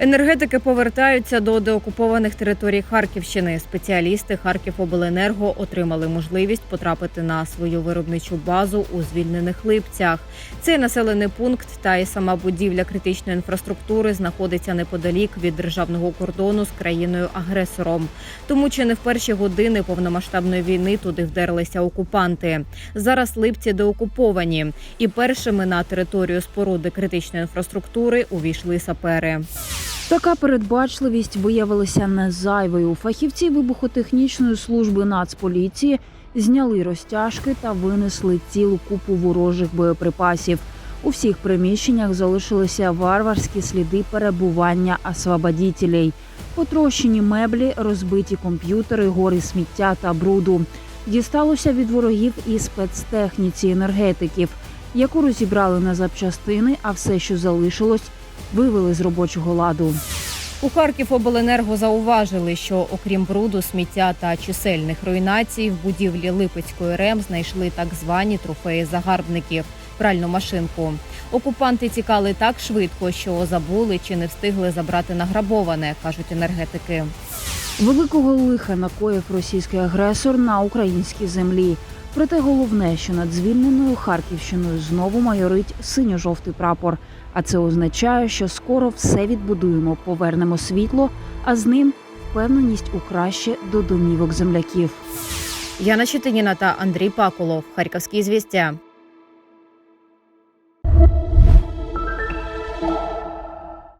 Енергетики повертаються до деокупованих територій Харківщини. Спеціалісти Харківобленерго отримали можливість потрапити на свою виробничу базу у звільнених липцях. Цей населений пункт та й сама будівля критичної інфраструктури знаходиться неподалік від державного кордону з країною-агресором. Тому чи не в перші години повномасштабної війни туди вдерлися окупанти. Зараз липці деокуповані, і першими на територію споруди критичної інфраструктури увійшли сапери. Така передбачливість виявилася не зайвою. Фахівці вибухотехнічної служби Нацполіції зняли розтяжки та винесли цілу купу ворожих боєприпасів. У всіх приміщеннях залишилися варварські сліди перебування освободітелей. Потрощені меблі, розбиті комп'ютери, гори сміття та бруду. Дісталося від ворогів і спецтехніці енергетиків, яку розібрали на запчастини, а все, що залишилось, вивели з робочого ладу. У Харківобленерго зауважили, що окрім бруду, сміття та чисельних руйнацій, в будівлі Липецької РЕМ знайшли так звані трофеї загарбників пральну машинку. Окупанти тікали так швидко, що забули чи не встигли забрати награбоване, кажуть енергетики. Великого лиха накоїв російський агресор на українській землі. Проте головне, що над звільненою Харківщиною знову майорить синьо-жовтий прапор. А це означає, що скоро все відбудуємо, повернемо світло, а з ним впевненість у краще до домівок земляків. Яна Читиніна та Андрій Паколов. Харківські звістя.